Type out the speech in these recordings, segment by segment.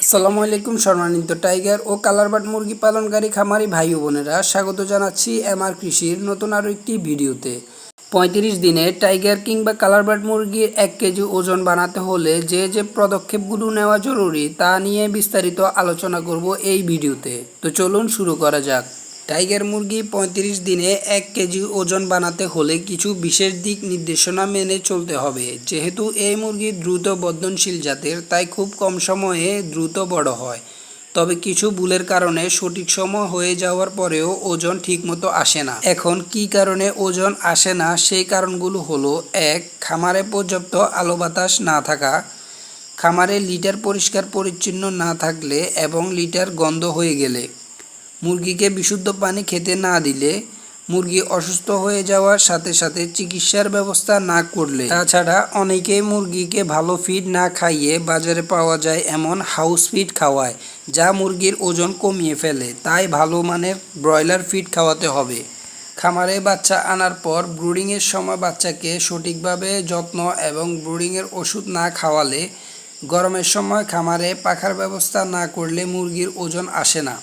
আসসালামু আলাইকুম, সম্মানিত টাইগার ও কালারবাট মুরগি পালনকারী খামারি ভাই বোনেরা, স্বাগত জানাচ্ছি এমআর কৃষির নতুন আরও একটি ভিডিওতে। পঁয়ত্রিশ দিনে টাইগার কিংবা কালারবাট মুরগির এক কেজি ওজন বানাতে হলে যে যে পদক্ষেপগুলো নেওয়া জরুরি তা নিয়ে বিস্তারিত আলোচনা করব এই ভিডিওতে। তো চলুন শুরু করা যাক। টাইগার মুরগি পঁয়ত্রিশ দিনে এক কেজি ওজন বানাতে হলে কিছু বিশেষ দিক নির্দেশনা মেনে চলতে হবে। যেহেতু এই মুরগি দ্রুত বর্ধনশীল জাতের, তাই খুব কম সময়ে দ্রুত বড় হয়। তবে কিছু ভুলের কারণে সঠিক সময় হয়ে যাওয়ার পরেও ওজন ঠিকমতো আসে না। এখন কি কারণে ওজন আসে না, সেই কারণগুলো হলো, এক, খামারে পর্যাপ্ত আলো বাতাস না থাকা। খামারে লিটার পরিষ্কার পরিচ্ছন্ন না থাকলে এবং লিটার গন্ধ হয়ে গেলে। মুরগিকে বিশুদ্ধ পানি খেতে না দিলে মুরগি অসুস্থ হয়ে যাওয়ার সাথে সাথে চিকিৎসার ব্যবস্থা না করলে। তাছাড়া অনেকেই মুরগিকে ভালো ফিড না খাইয়ে বাজারে পাওয়া যায় এমন হাউস ফিড খাওয়ায়, যা মুরগির ওজন কমিয়ে ফেলে। তাই ভালো মানের ব্রয়লার ফিড খাওয়াতে হবে। খামারে বাচ্চা আনার পর ব্রুডিংয়ের সময় বাচ্চাকে সঠিকভাবে যত্ন এবং ব্রুডিংয়ের ওষুধ না খাওয়ালে গরমের সময় খামারে পাখার ব্যবস্থা না করলে মুরগির ওজন আসে না।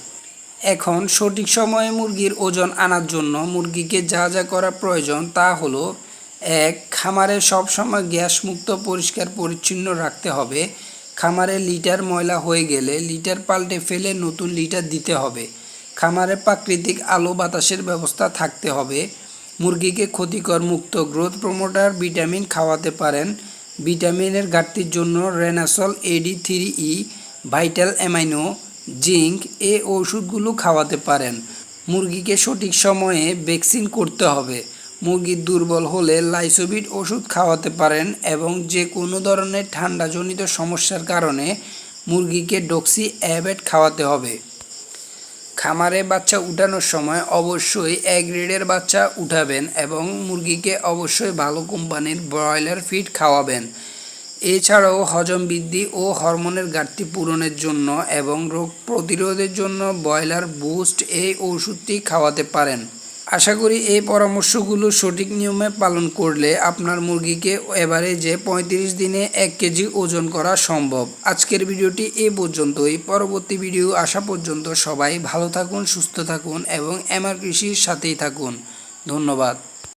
এখন সঠিক সময়ে মুরগির ওজন আনার জন্য মুরগিকে যা যা করা প্রয়োজন তা হলো, এক, খামারে সবসময় গ্যাস মুক্ত, পরিষ্কার, পরিচ্ছন্ন রাখতে হবে। খামারে লিটার ময়লা হয়ে গেলে লিটার পাল্টে ফেলে নতুন লিটার দিতে হবে। খামারে প্রাকৃতিক আলো বাতাসের ব্যবস্থা থাকতে হবে। মুরগিকে ক্ষতিকর মুক্ত, গ্রোথ প্রমোটার ভিটামিন খাওয়াতে পারেন। ভিটামিনের ঘাটতির জন্য Renasol AD three E vital amino zinc এ ওষুধগুলো খাওয়াতে পারেন। মুরগিকে সঠিক সময়ে ভ্যাকসিন করতে হবে। মুরগি দুর্বল হলে লাইসোবিট ওষুধ খাওয়াতে পারেন এবং যে কোনো ধরনের ঠান্ডাজনিত সমস্যার কারণে মুরগিকে ডক্সি অ্যাবেট খাওয়াতে হবে। খামারে বাচ্চা উঠানোর সময় অবশ্যই এক গ্রেডের বাচ্চা উঠাবেন এবং মুরগিকে অবশ্যই ভালো কোম্পানির ব্রয়লার ফিড খাওয়াবেন। এছাড়াও হজম বৃদ্ধি ও হরমোনের ঘাটতি পূরণের জন্য এবং রোগ প্রতিরোধের জন্য ব্রয়লার বুস্ট এই ওষুধটি খাওয়াতে পারেন। আশা করি এই পরামর্শগুলো সঠিক নিয়মে পালন করলে আপনার মুরগিকে এভারেজে পঁয়ত্রিশ দিনে এক কেজি ওজন করা সম্ভব। আজকের ভিডিওটি এ পর্যন্তই। পরবর্তী ভিডিও আসা পর্যন্ত সবাই ভালো থাকুন, সুস্থ থাকুন এবং এমআর কৃষির সাথেই থাকুন। ধন্যবাদ।